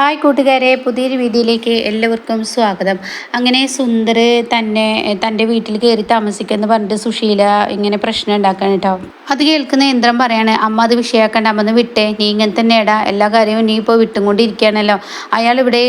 Hi കൂട്ടുകാരെ പുതിയൊരു വീഡിയോയിലേക്ക് എല്ലാവർക്കും സ്വാഗതം. അങ്ങനെ സുന്ദർ തന്നെ തന്റെ വീട്ടിൽ കയറി താമസിക്കുമെന്ന് പറഞ്ഞിട്ട് സുശീല ഇങ്ങനെ പ്രശ്നം ഉണ്ടാക്കാൻ കേട്ടോ. അത് കേൾക്കുന്ന യന്ത്രം പറയാണ് അമ്മ അത് വിഷയാക്കണ്ട അമ്മന്ന് വിട്ടേ. നീ ഇങ്ങനെ തന്നെ ഇടാ എല്ലാ കാര്യവും നീ ഇപ്പോൾ വിട്ടുകൊണ്ടിരിക്കുകയാണല്ലോ. അയാൾ ഇവിടെ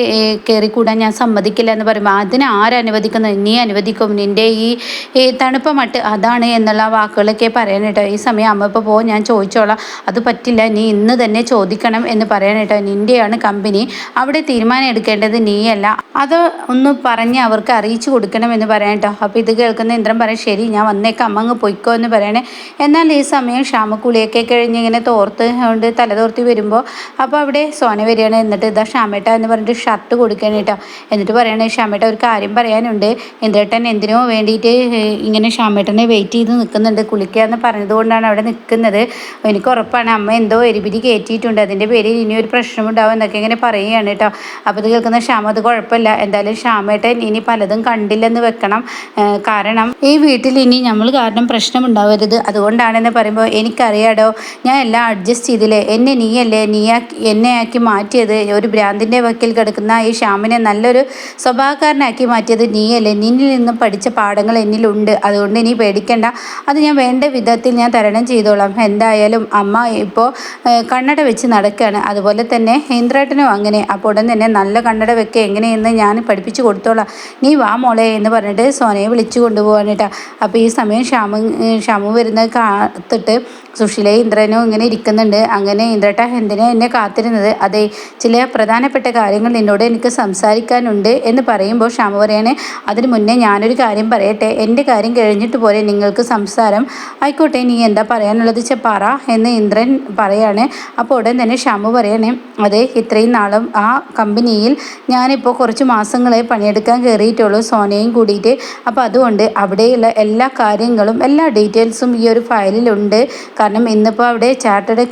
കയറി കൂടാൻ ഞാൻ സമ്മതിക്കില്ല എന്ന് പറയുമ്പോൾ അതിനെ ആരനുവദിക്കുന്നത് നീ അനുവദിക്കും. നിന്റെ ഈ തണുപ്പമട്ട് തണുപ്പ മട്ട് അതാണ് എന്നുള്ള വാക്കുകളൊക്കെ പറയാൻ കേട്ടോ. ഈ സമയം അമ്മ ഇപ്പോൾ പോകും ഞാൻ ചോദിച്ചോളാം. അത് പറ്റില്ല. നീ ഇന്ന് തന്നെ ചോദിക്കണം എന്ന് പറയാൻ കേട്ടോ. നിന്റെയാണ് കമ്പനി. അവിടെ തീരുമാനം എടുക്കേണ്ടത് നീയല്ല. അത് ഒന്ന് പറഞ്ഞ് അവർക്ക് അറിയിച്ചു കൊടുക്കണമെന്ന് പറയാം കേട്ടോ. അപ്പോൾ ഇത് കേൾക്കുന്ന ഇന്ദ്രൻ പറയും ശരി ഞാൻ വന്നേക്കാം അമ്മ അങ്ങ് പൊയ്ക്കോ എന്ന് പറയണേ. എന്നാൽ ഈ സമയം ക്ഷാമക്കുളിയൊക്കെ കഴിഞ്ഞ് ഇങ്ങനെ തോർത്ത് കൊണ്ട് തലതോർത്തി വരുമ്പോൾ അപ്പോൾ അവിടെ സോന വരികയാണ്. എന്നിട്ട് ഇതാ ക്ഷാമേട്ട എന്ന് പറഞ്ഞിട്ട് ഷർട്ട് കൊടുക്കണം കേട്ടോ. എന്നിട്ട് പറയണേ ക്ഷാമേട്ട ഒരു കാര്യം പറയാനുണ്ട്. ഇന്ദ്രേട്ടൻ എന്തിനോ വേണ്ടിയിട്ട് ഇങ്ങനെ ക്ഷാമേട്ടനെ വെയിറ്റ് ചെയ്ത് നിൽക്കുന്നുണ്ട്. കുളിക്കുക എന്ന് പറഞ്ഞതുകൊണ്ടാണ് അവിടെ നിൽക്കുന്നത്. എനിക്ക് ഉറപ്പാണ്. അമ്മ എന്തോ എരിപിരി കയറ്റിയിട്ടുണ്ട്. അതിന്റെ പേരിൽ ഇനിയൊരു പ്രശ്നമുണ്ടാവും എന്നൊക്കെ ഇങ്ങനെ പറയുകയാണ് കേട്ടോ. അപ്പോൾ ഇത് കേൾക്കുന്ന ശ്യാമ അത് കുഴപ്പമില്ല. എന്തായാലും ശ്യാമേട്ടൻ ഇനി പലതും കണ്ടില്ലെന്ന് വെക്കണം. കാരണം ഈ വീട്ടിൽ ഇനി നമ്മൾ കാരണം പ്രശ്നം ഉണ്ടാവരുത് അതുകൊണ്ടാണെന്ന് പറയുമ്പോൾ എനിക്കറിയാടോ ഞാൻ എല്ലാം അഡ്ജസ്റ്റ് ചെയ്തില്ലേ? എന്നെ നീയല്ലേ? നീയാക്കി എന്നെ ആക്കി മാറ്റിയത്? ഒരു ഭ്രാന്തിന്റെ വക്കിൽ കിടക്കുന്ന ഈ ശ്യാമിനെ നല്ലൊരു സ്വഭാവക്കാരനാക്കി മാറ്റിയത് നീയല്ലേ? നിന്നിൽ നിന്ന് പഠിച്ച പാഠങ്ങൾ എന്നിലുണ്ട്. അതുകൊണ്ട് നീ പേടിക്കേണ്ട. അത് ഞാൻ വേണ്ട വിധത്തിൽ ഞാൻ തരണം ചെയ്തോളാം. എന്തായാലും അമ്മ ഇപ്പോൾ കണ്ണട വെച്ച് നടക്കുകയാണ് അതുപോലെ തന്നെ ഇന്ദ്രേട്ടനും അങ്ങനെ. അപ്പോൾ ഉടൻ തന്നെ നല്ല കണ്ണട വെക്കുക എങ്ങനെയെന്ന് ഞാൻ പഠിപ്പിച്ചു കൊടുത്തോളാം. നീ വാ മോളെ എന്ന് പറഞ്ഞിട്ട് സോനയെ വിളിച്ചു കൊണ്ടുപോകാൻ കേട്ടോ. അപ്പോൾ ഈ സമയം ഷാമു ഷാമു വരുന്ന കാത്തിട്ട് സുശീലയും ഇന്ദ്രനും ഇങ്ങനെ ഇരിക്കുന്നുണ്ട്. അങ്ങനെ ഇന്ദ്രട്ട എന്തിനെ എന്നെ കാത്തിരുന്നത്? അതെ ചില പ്രധാനപ്പെട്ട കാര്യങ്ങൾ നിന്നോട് എനിക്ക് സംസാരിക്കാനുണ്ട് എന്ന് പറയുമ്പോൾ പറയണേ അതിന് മുന്നേ ഞാനൊരു കാര്യം പറയട്ടെ. എന്റെ കാര്യം കഴിഞ്ഞിട്ട് പോലെ നിങ്ങൾക്ക് സംസാരം ആയിക്കോട്ടെ. നീ എന്താ പറയാനുള്ളത് ചെപ്പാറ എന്ന് ഇന്ദ്രൻ പറയാണ്. അപ്പോൾ ഉടൻ തന്നെ ഷ്യാമു പറയണേ അതെ ഇത്രയും നാളും ആ കമ്പനിയിൽ ഞാനിപ്പോൾ കുറച്ച് മാസങ്ങളെ പണിയെടുക്കാൻ കയറിയിട്ടുള്ളൂ സോനയും കൂടിയിട്ട്. അപ്പോൾ അതുകൊണ്ട് അവിടെയുള്ള എല്ലാ കാര്യങ്ങളും എല്ലാ ഡീറ്റെയിൽസും ഈ ഒരു ഫയലിലുണ്ട്. കാരണം ഇന്നിപ്പോൾ അവിടെ ചാർട്ടേഡ്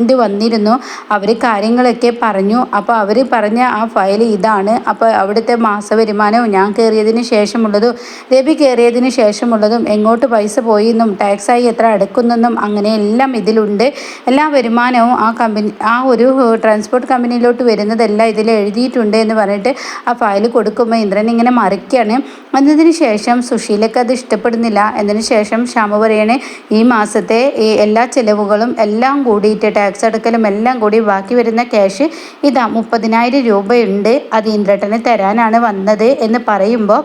അക്കൗണ്ടന്റ് വന്നിരുന്നു. അവർ കാര്യങ്ങളൊക്കെ പറഞ്ഞു. അപ്പോൾ അവർ പറഞ്ഞ ആ ഫയൽ ഇതാണ്. അപ്പോൾ അവിടുത്തെ മാസവരുമാനവും ഞാൻ കയറിയതിന് ശേഷമുള്ളതും രവി കയറിയതിന് ശേഷമുള്ളതും എങ്ങോട്ട് പൈസ പോയി എന്നും ടാക്സായി എത്ര അടക്കുന്നെന്നും അങ്ങനെ എല്ലാം ഇതിലുണ്ട്. എല്ലാ വരുമാനവും ആ കമ്പനി ആ ഒരു ട്രാൻസ്പോർട്ട് കമ്പനിയിലോട്ട് വരുന്നതെല്ലാം ഇതിൽ എഴുതിയിട്ടുണ്ട് എന്ന് പറഞ്ഞിട്ട് ആ ഫയൽ കൊടുക്കുമ്പോൾ ഇന്ദ്രൻ ഇങ്ങനെ മറിക്കുകയാണ് എന്നതിന് ശേഷം സുശീലക്ക് അത് ഇഷ്ടപ്പെടുന്നില്ല. എന്നതിന് ശേഷം ശ്യാമ പറയണേ ഈ മാസത്തെ എല്ലാ ചിലവുകളും എല്ലാം കൂടിയിട്ട് ടാക്സ് എടുക്കലും എല്ലാം കൂടി ബാക്കി വരുന്ന ക്യാഷ് ഇതാ മുപ്പതിനായിരം രൂപയുണ്ട്. അത് ഇന്ദ്രട്ടന് തരാനാണ് വന്നത് എന്ന് പറയുമ്പോൾ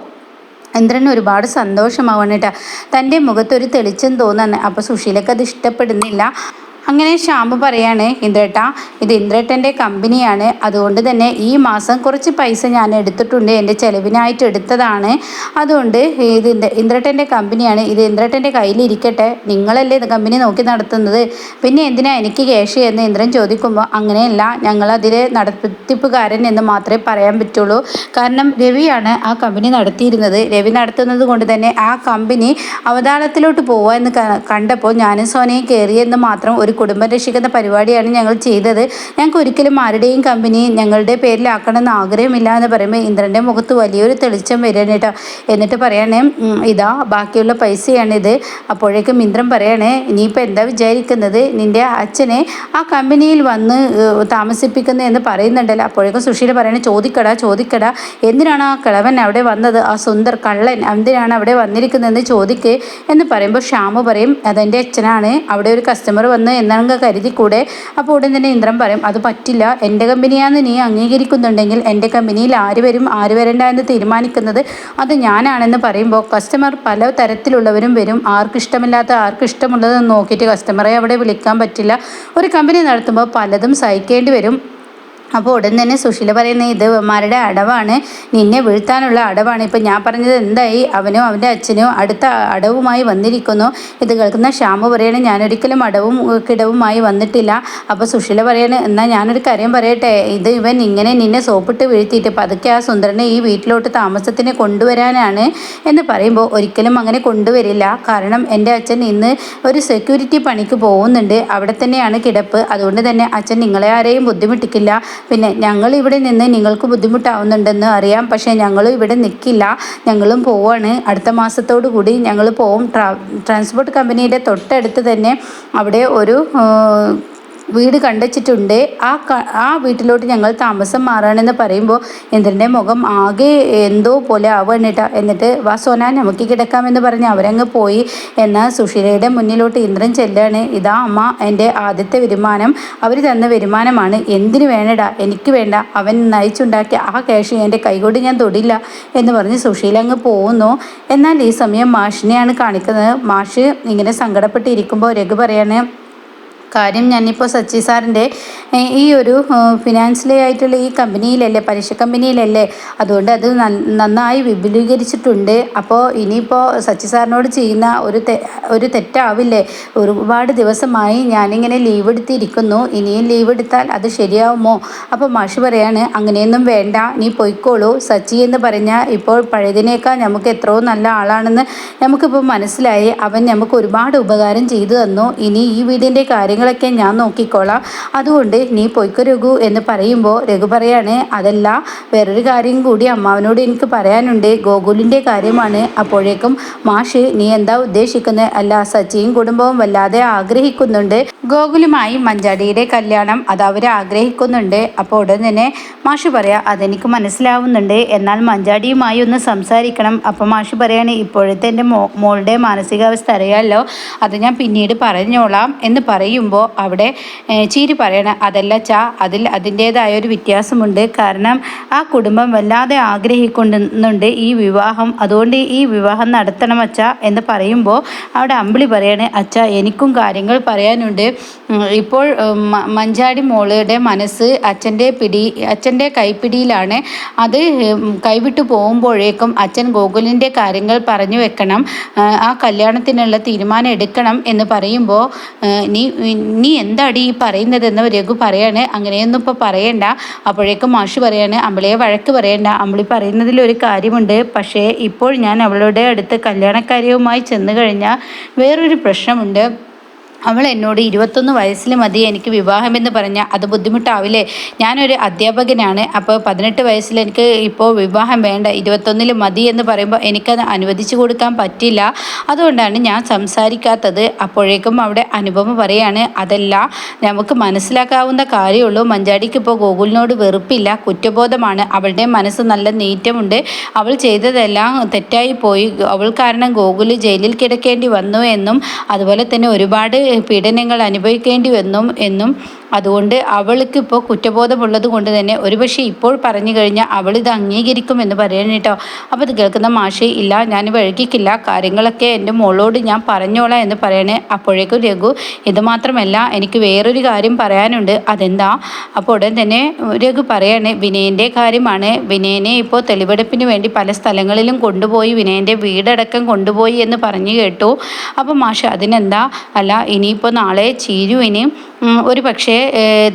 ഇന്ദ്രൻ ഒരുപാട് സന്തോഷമാവണം കേട്ടോ. തന്റെ മുഖത്തൊരു തെളിച്ചം തോന്നുന്നു അപ്പോൾ സുശീലക്ക് അത് ഇഷ്ടപ്പെടുന്നില്ല. അങ്ങനെ ശ്യാമ്പ് പറയാണ് ഇന്ദ്രേട്ട ഇത് ഇന്ദ്രേട്ടന്റെ കമ്പനിയാണ്. അതുകൊണ്ട് തന്നെ ഈ മാസം കുറച്ച് പൈസ ഞാൻ എടുത്തിട്ടുണ്ട്. എന്റെ ചിലവിനായിട്ട് എടുത്തതാണ്. അതുകൊണ്ട് ഇത് ഇന്ദ്രേട്ടന്റെ കമ്പനിയാണ്. ഇത് ഇന്ദ്രേട്ടന്റെ കയ്യിലിരിക്കട്ടെ നിങ്ങളല്ലേ ഇത് കമ്പനി നോക്കി നടത്തുന്നത്. പിന്നെ എന്തിനാ എനിക്ക് ക്യാഷ് എന്ന് ഇന്ദ്രൻ ചോദിക്കുമ്പോൾ അങ്ങനെയല്ല ഞങ്ങളതിലെ നടത്തിപ്പുകാരൻ എന്ന് മാത്രമേ പറയാൻ പറ്റുള്ളൂ. കാരണം രവിയാണ് ആ കമ്പനി നടത്തിയിരുന്നത്. രവി നടത്തുന്നത് കൊണ്ട് തന്നെ ആ കമ്പനി അവതാളത്തിലോട്ട് പോവുക എന്ന് കണ്ടപ്പോൾ ഞാനും സോനയും കയറിയെന്ന് മാത്രം ഒരു കുടുംബം രക്ഷിക്കുന്ന പരിപാടിയാണ് ഞങ്ങൾ ചെയ്തത്. ഞങ്ങൾക്ക് ഒരിക്കലും ആരുടെയും കമ്പനി ഞങ്ങളുടെ പേരിലാക്കണമെന്ന് ആഗ്രഹമില്ല എന്ന് പറയുമ്പോൾ ഇന്ദ്രന്റെ മുഖത്ത് വലിയൊരു തെളിച്ചം വരികയാണ് കേട്ടോ. എന്നിട്ട് പറയണേ ഇതാ ബാക്കിയുള്ള പൈസയാണിത്. അപ്പോഴേക്കും ഇന്ദ്രൻ പറയണേ ഇനിയിപ്പോൾ എന്താ വിചാരിക്കുന്നത്? നിന്റെ അച്ഛനെ ആ കമ്പനിയിൽ വന്ന് താമസിപ്പിക്കുന്നു എന്ന് പറയുന്നുണ്ടല്ലോ. അപ്പോഴേക്കും സുശീല പറയണേ ചോദിക്കടാ ചോദിക്കടാ. എന്തിനാണ് ആ കിളവൻ അവിടെ വന്നത്? ആ സുന്ദർ കള്ളൻ എന്തിനാണ് അവിടെ വന്നിരിക്കുന്നതെന്ന് ചോദിക്കേ. എന്ന് പറയുമ്പോൾ ഷ്യാമു പറയും അതെന്റെ അച്ഛനാണ്. അവിടെ ഒരു കസ്റ്റമർ വന്ന് എന്നങ്ങ് കരുതി കൂടെ അപ്പോൾ ഉടൻ തന്നെ ഇന്ദ്രൻ പറയും അത് പറ്റില്ല. എന്റെ കമ്പനിയാണെന്ന് നീ അംഗീകരിക്കുന്നുണ്ടെങ്കിൽ എന്റെ കമ്പനിയിൽ ആര് വരും ആര് വരണ്ട എന്ന് തീരുമാനിക്കുന്നത് അത് ഞാനാണെന്ന് പറയുമ്പോൾ കസ്റ്റമർ പല തരത്തിലുള്ളവരും വരും. ആർക്ക് ഇഷ്ടമില്ലാത്ത ആർക്ക് ഇഷ്ടമുള്ളതെന്ന് നോക്കിയിട്ട് കസ്റ്റമറെ അവിടെ വിളിക്കാൻ പറ്റില്ല. ഒരു കമ്പനി നടത്തുമ്പോൾ പലതും സഹിക്കേണ്ടി വരും. അപ്പോൾ ഉടൻ തന്നെ സുശീല പറയുന്നത് ഇത് ഇവന്മാരുടെ അടവാണ്. നിന്നെ വീഴ്ത്താനുള്ള അടവാണ്. ഇപ്പം ഞാൻ പറഞ്ഞത് എന്തായി? അവനും അവന്റെ അച്ഛനും അടുത്ത അടവുമായി വന്നിരിക്കുന്നു. ഇത് കേൾക്കുന്ന ശ്യാമ പറയണേ ഞാനൊരിക്കലും അടവും കിടവുമായി വന്നിട്ടില്ല. അപ്പോൾ സുശീല പറയണേ എന്നാൽ ഞാനൊരു കാര്യം പറയട്ടെ. ഇത് ഇവൻ ഇങ്ങനെ നിന്നെ സോപ്പിട്ട് വീഴ്ത്തിയിട്ട് പതുക്കെ ആ സുന്ദരനെ ഈ വീട്ടിലോട്ട് താമസത്തിന് കൊണ്ടുവരാനാണ്. എന്ന് പറയുമ്പോൾ ഒരിക്കലും അങ്ങനെ കൊണ്ടുവരില്ല. കാരണം എന്റെ അച്ഛൻ ഇന്ന് ഒരു സെക്യൂരിറ്റി പണിക്ക് പോകുന്നുണ്ട്. അവിടെ തന്നെയാണ് കിടപ്പ്. അതുകൊണ്ട് തന്നെ അച്ഛൻ നിങ്ങളെ ആരെയും ബുദ്ധിമുട്ടിക്കില്ല. പിന്നെ ഞങ്ങൾ ഇവിടെ നിന്ന് നിങ്ങൾക്ക് ബുദ്ധിമുട്ടാവുന്നുണ്ടെന്ന് അറിയാം. പക്ഷേ ഞങ്ങൾ ഇവിടെ നിൽക്കില്ല. ഞങ്ങളും പോവാണ്. അടുത്ത മാസത്തോടു കൂടി ഞങ്ങൾ പോവും. ട്രാ ട്രാൻസ്പോർട്ട് കമ്പനിയുടെ തൊട്ടടുത്ത് തന്നെ അവിടെ ഒരു വീട് കണ്ടുവച്ചിട്ടുണ്ട് ആ ആ വീട്ടിലോട്ട് ഞങ്ങൾ താമസം മാറുകയാണെന്ന് പറയുമ്പോൾ ഇന്ദ്രന്റെ മുഖം ആകെ എന്തോ പോലെ ആവുകയാണ് എന്നിട്ട് വാ സോന നമുക്ക് കിടക്കാമെന്ന് പറഞ്ഞ് അവരങ്ങ് പോയി. എന്നാൽ സുശീലയുടെ മുന്നിലോട്ട് ഇന്ദ്രൻ ചെല്ലാണ്. ഇതാ അമ്മ എന്റെ ആദ്യത്തെ വരുമാനം. അവർ തന്ന വരുമാനമാണ്. എന്തിനു വേണടാ എനിക്ക് വേണ്ട. അവൻ നയിച്ചുണ്ടാക്കിയ ആ ക്യാഷ് എന്റെ കൈകൊണ്ട് ഞാൻ തൊടില്ല. എന്ന് പറഞ്ഞ് സുശീല അങ്ങ് പോകുന്നു എന്നാൽ ഈ സമയം മാഷിനെയാണ് കാണിക്കുന്നത്. മാഷ് ഇങ്ങനെ സങ്കടപ്പെട്ടിരിക്കുമ്പോൾ രഘു പറയാണ് കാര്യം ഞാനിപ്പോൾ സച്ചി സാറിന്റെ ഈ ഒരു ഫിനാൻഷ്യലി ആയിട്ടുള്ള ഈ കമ്പനിയിലല്ലേ പലിശ കമ്പനിയിലല്ലേ അതുകൊണ്ട് അത് നന്നായി വിപുലീകരിച്ചിട്ടുണ്ട്. അപ്പോൾ ഇനിയിപ്പോൾ സച്ചി സാറിനോട് ചെയ്യുന്ന ഒരു തെ ഒരു തെറ്റാവില്ലേ? ഒരുപാട് ദിവസമായി ഞാനിങ്ങനെ ലീവ് എടുത്തിരിക്കുന്നു. ഇനിയും ലീവ് എടുത്താൽ അത് ശരിയാവുമോ? അപ്പോൾ മാഷി പറയാണ് അങ്ങനെയൊന്നും വേണ്ട നീ പൊയ്ക്കോളൂ. സച്ചി എന്ന് പറഞ്ഞാൽ ഇപ്പോൾ പഴയതിനേക്കാൾ നമുക്ക് എത്രയോ നല്ല ആളാണെന്ന് നമുക്കിപ്പോൾ മനസ്സിലായി. അവൻ നമുക്ക് ഒരുപാട് ഉപകാരം ചെയ്തു തന്നു. ഇനി ഈ വീടിന്റെ കാര്യങ്ങൾ കാര്യങ്ങളൊക്കെ ഞാൻ നോക്കിക്കോളാം. അതുകൊണ്ട് നീ പൊയ്ക്ക് രഘു എന്ന് പറയുമ്പോൾ രഘു പറയാണ് അതല്ല വേറൊരു കാര്യം കൂടി അമ്മാവനോട് എനിക്ക് പറയാനുണ്ട്. ഗോകുലിന്റെ കാര്യമാണ്. അപ്പോഴേക്കും മാഷ് നീ എന്താ ഉദ്ദേശിക്കുന്നത്? അല്ല സച്ചിയും കുടുംബവും വല്ലാതെ ആഗ്രഹിക്കുന്നുണ്ട്. ഗോകുലുമായി മഞ്ചാടിയുടെ കല്യാണം അത് അവർ ആഗ്രഹിക്കുന്നുണ്ട്. അപ്പോൾ ഉടൻ തന്നെ മാഷ് പറയാം അതെനിക്ക് മനസ്സിലാവുന്നുണ്ട്. എന്നാൽ മഞ്ചാടിയുമായി ഒന്ന് സംസാരിക്കണം. അപ്പോൾ മാഷ് പറയാണ് ഇപ്പോഴത്തെ എന്റെ മോ മോളുടെ മാനസികാവസ്ഥ അറിയാമല്ലോ അത് ഞാൻ പിന്നീട് പറഞ്ഞോളാം എന്ന് പറയുമ്പോൾ പറയുമ്പോൾ അവിടെ ചീരി പറയണം അതല്ല ചാ അതിൽ അതിന്റേതായ ഒരു വ്യത്യാസമുണ്ട്. കാരണം ആ കുടുംബം വല്ലാതെ ആഗ്രഹിക്കുന്നുണ്ട് ഈ വിവാഹം. അതുകൊണ്ട് ഈ വിവാഹം നടത്തണം അച്ഛ എന്ന് പറയുമ്പോൾ അവിടെ അമ്പിളി പറയണേ അച്ഛ എനിക്കും കാര്യങ്ങൾ പറയാനുണ്ട്. ഇപ്പോൾ മഞ്ചാടി മോളുടെ മനസ്സ് അച്ഛന്റെ പിടി അച്ഛന്റെ കൈപ്പിടിയിലാണ്. അത് കൈവിട്ടു പോകുമ്പോഴേക്കും അച്ഛൻ ഗോകുലിന്റെ കാര്യങ്ങൾ പറഞ്ഞു വെക്കണം. ആ കല്യാണത്തിനുള്ള തീരുമാനം എടുക്കണം എന്ന് പറയുമ്പോൾ നീ നീ എന്താടി ഈ പറയുന്നതെന്ന് രഘു പറയാണ്. അങ്ങനെയൊന്നും ഇപ്പോൾ പറയണ്ട. അപ്പോഴേക്കും മാഷ് പറയാണ് അമ്പിളിയെ വഴക്ക് പറയണ്ട. അമ്പിളി പറയുന്നതിൽ ഒരു കാര്യമുണ്ട്. പക്ഷേ ഇപ്പോൾ ഞാൻ അവളുടെ അടുത്ത് കല്യാണക്കാര്യവുമായി ചെന്ന് കഴിഞ്ഞാൽ വേറൊരു പ്രശ്നമുണ്ട്. അവൾ എന്നോട് ഇരുപത്തൊന്ന് വയസ്സിൽ മതി എനിക്ക് വിവാഹമെന്ന് പറഞ്ഞാൽ അത് ബുദ്ധിമുട്ടാവില്ലേ? ഞാനൊരു അധ്യാപകനാണ് അപ്പോൾ പതിനെട്ട് വയസ്സിൽ എനിക്ക് ഇപ്പോൾ വിവാഹം വേണ്ട ഇരുപത്തൊന്നിൽ മതി എന്ന് പറയുമ്പോൾ എനിക്കത് അനുവദിച്ചു കൊടുക്കാൻ പറ്റില്ല. അതുകൊണ്ടാണ് ഞാൻ സംസാരിക്കാത്തത്. അപ്പോഴേക്കും അവിടെ അനുഭവം പറയാണ് അതല്ല നമുക്ക് മനസ്സിലാക്കാവുന്ന കാര്യമുള്ളൂ. മഞ്ചാടിക്ക് ഇപ്പോൾ ഗോകുലിനോട് വെറുപ്പില്ല കുറ്റബോധമാണ്. അവളുടെ മനസ്സ് നല്ല നീറ്റമുണ്ട്. അവൾ ചെയ്തതെല്ലാം തെറ്റായി പോയി. അവൾ കാരണം ഗോകുൽ ജയിലിൽ കിടക്കേണ്ടി വന്നു എന്നും അതുപോലെ തന്നെ ഒരുപാട് പീഡനങ്ങൾ അനുഭവിക്കേണ്ടി വന്നും എന്നും അതുകൊണ്ട് അവൾക്ക് ഇപ്പോൾ കുറ്റബോധമുള്ളത് കൊണ്ട് തന്നെ ഒരുപക്ഷെ ഇപ്പോൾ പറഞ്ഞു കഴിഞ്ഞാൽ അവൾ ഇത് അംഗീകരിക്കുമെന്ന് പറയണം കേട്ടോ. അപ്പോൾ ഇത് കേൾക്കുന്ന മാഷേ ഇല്ല ഞാൻ വഴുകിക്കില്ല. കാര്യങ്ങളൊക്കെ എന്റെ മോളോട് ഞാൻ പറഞ്ഞോളാം എന്ന് പറയണേ. അപ്പോഴേക്കും രഘു ഇത് മാത്രമല്ല എനിക്ക് വേറൊരു കാര്യം പറയാനുണ്ട്. അതെന്താ? അപ്പോൾ ഉടൻ തന്നെ രഘു പറയണേ വിനയന്റെ കാര്യമാണ്. വിനയനെ ഇപ്പോൾ തെളിവെടുപ്പിന് വേണ്ടി പല സ്ഥലങ്ങളിലും കൊണ്ടുപോയി വിനയന്റെ വീടടക്കം കൊണ്ടുപോയി എന്ന് പറഞ്ഞു കേട്ടു. അപ്പോൾ മാഷെ അതിനെന്താ? അല്ല ഇനിയിപ്പോൾ നാളെ ചീരുവിന് ഒരു പക്ഷേ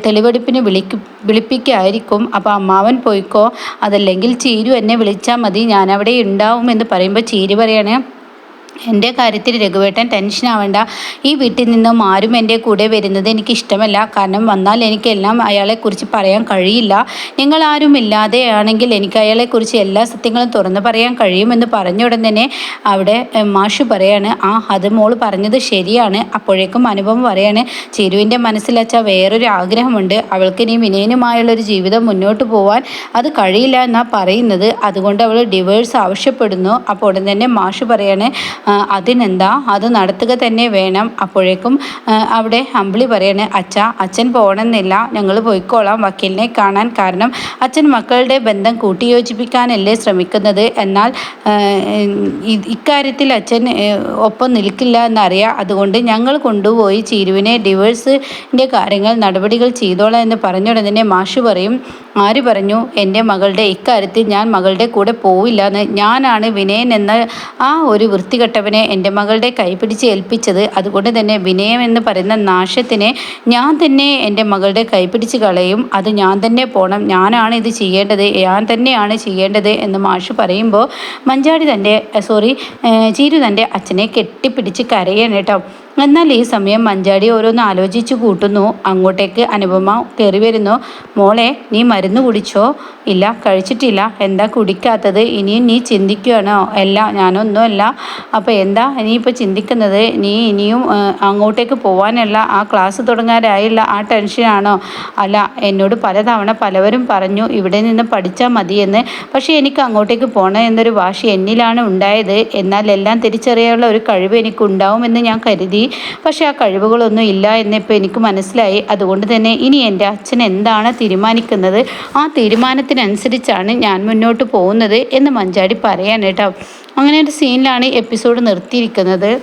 തെളിവെടുപ്പിന് വിളിക്ക് വിളിപ്പിക്കായിരിക്കും. അപ്പോൾ അമ്മാവൻ പോയിക്കോ? അതല്ലെങ്കിൽ ചീരു എന്നെ വിളിച്ചാൽ മതി. ഞാനവിടെ ഉണ്ടാവുമെന്ന് പറയുമ്പോൾ ചീരു പറയണേ. എന്റെ കാര്യത്തിൽ രഘുവേട്ടൻ ടെൻഷൻ ആവേണ്ട. ഈ വീട്ടിൽ നിന്നും ആരും എന്റെ കൂടെ വരുന്നത് എനിക്ക് ഇഷ്ടമല്ല കാരണം വന്നാൽ എനിക്കെല്ലാം അയാളെക്കുറിച്ച് പറയാൻ കഴിയില്ല. നിങ്ങൾ ആരും ഇല്ലാതെയാണെങ്കിൽ എനിക്ക് അയാളെക്കുറിച്ച് എല്ലാ സത്യങ്ങളും തുറന്നു പറയാൻ കഴിയുമെന്ന് പറഞ്ഞ ഉടൻ തന്നെ അവിടെ മാഷു പറയാണ് ആ അത് മോൾ പറഞ്ഞത് ശരിയാണ്. അപ്പോഴേക്കും അനുഭവം പറയാണ് ചിരുവിന്റെ മനസ്സിലച്ച വേറൊരു ആഗ്രഹമുണ്ട്. അവൾക്ക് ഇനി വിനയനുമായുള്ളൊരു ജീവിതം മുന്നോട്ട് പോവാൻ അത് കഴിയില്ല എന്നാണ് പറയുന്നത്. അതുകൊണ്ട് അവൾ ഡിവേഴ്സ് ആവശ്യപ്പെടുന്നു. അപ്പോൾ ഉടൻ തന്നെ മാഷു പറയാണ് അതിനെന്താ? അത് നടത്തുക തന്നെ വേണം. അപ്പോഴേക്കും അവിടെ അമ്പിളി പറയാണ് അച്ഛ അച്ഛൻ പോകണമെന്നില്ല ഞങ്ങൾ പോയിക്കോളാം. വക്കീലിനെ കാണാൻ കാരണം അച്ഛൻ മക്കളുടെ ബന്ധം കൂട്ടിയോജിപ്പിക്കാനല്ലേ ശ്രമിക്കുന്നത്. എന്നാൽ ഇക്കാര്യത്തിൽ അച്ഛൻ ഒപ്പം നിൽക്കില്ല എന്നറിയാം. അതുകൊണ്ട് ഞങ്ങൾ കൊണ്ടുപോയി ചീരുവിനെ ഡിവേഴ്സിന്റെ കാര്യങ്ങൾ നടപടികൾ ചെയ്തോളാം എന്ന് പറഞ്ഞുടനെ മാഷു പറയും ആര് പറഞ്ഞു? എന്റെ മകളുടെ ഇക്കാര്യത്തിൽ ഞാൻ മകളുടെ കൂടെ പോവില്ല എന്ന്. ഞാനാണ് വിനയൻ എന്ന ആ ഒരു വൃത്തികെട്ടവനെ എന്റെ മകളുടെ കൈപിടിച്ച് ഏൽപ്പിച്ചത്. അതുകൊണ്ട് തന്നെ വിനയം എന്ന് പറയുന്ന നാശത്തിനെ ഞാൻ തന്നെ എന്റെ മകളുടെ കൈപിടിച്ച് കളയും. അത് ഞാൻ തന്നെ പോകണം ഞാനാണ് ഇത് ചെയ്യേണ്ടത്. ഞാൻ തന്നെയാണ് ചെയ്യേണ്ടത് എന്ന് മാഷ് പറയുമ്പോൾ മഞ്ചാടി തന്റെ സോറി ചീരു തന്റെ അച്ഛനെ കെട്ടിപ്പിടിച്ച് കരയാണ് കേട്ടോ. എന്നാൽ ഈ സമയം മഞ്ചാടി ഓരോന്ന് ആലോചിച്ച് കൂട്ടുന്നു. അങ്ങോട്ടേക്ക് അനുപമ കയറി വരുന്നു. മോളെ നീ മരുന്ന് കുടിച്ചോ? ഇല്ല കഴിച്ചിട്ടില്ല. എന്താ കുടിക്കാത്തത്? ഇനിയും നീ ചിന്തിക്കുകയാണോ അല്ല ഞാനൊന്നുമല്ല അപ്പോൾ എന്താ ഇനിയിപ്പോൾ ചിന്തിക്കുന്നത്? നീ ഇനിയും അങ്ങോട്ടേക്ക് പോകാനുള്ള ആ ക്ലാസ് തുടങ്ങാനായുള്ള ആ ടെൻഷനാണോ അല്ല എന്നോട് പലതവണ പലവരും പറഞ്ഞു ഇവിടെ നിന്ന് പഠിച്ചാൽ മതിയെന്ന്. പക്ഷേ എനിക്ക് അങ്ങോട്ടേക്ക് പോകണം എന്നൊരു വാശി എന്നിലാണ് ഉണ്ടായത്. എന്നാൽ എല്ലാം തിരിച്ചറിയാനുള്ള ഒരു കഴിവ് എനിക്കുണ്ടാവുമെന്ന് ഞാൻ കരുതി. പക്ഷേ ആ കഴിവുകളൊന്നും ഇല്ല എന്നിപ്പോൾ എനിക്ക് മനസ്സിലായി. അതുകൊണ്ട് തന്നെ ഇനി എന്റെ അച്ഛൻ എന്താണ് തീരുമാനിക്കുന്നത്? ആ തീരുമാനത്തിനനുസരിച്ചാണ് ഞാൻ മുന്നോട്ട് പോകുന്നത് എന്ന് മഞ്ചാടി പറയാൻ അങ്ങനെ ഒരു സീനിലാണ് എപ്പിസോഡ് നിർത്തിയിരിക്കുന്നത്.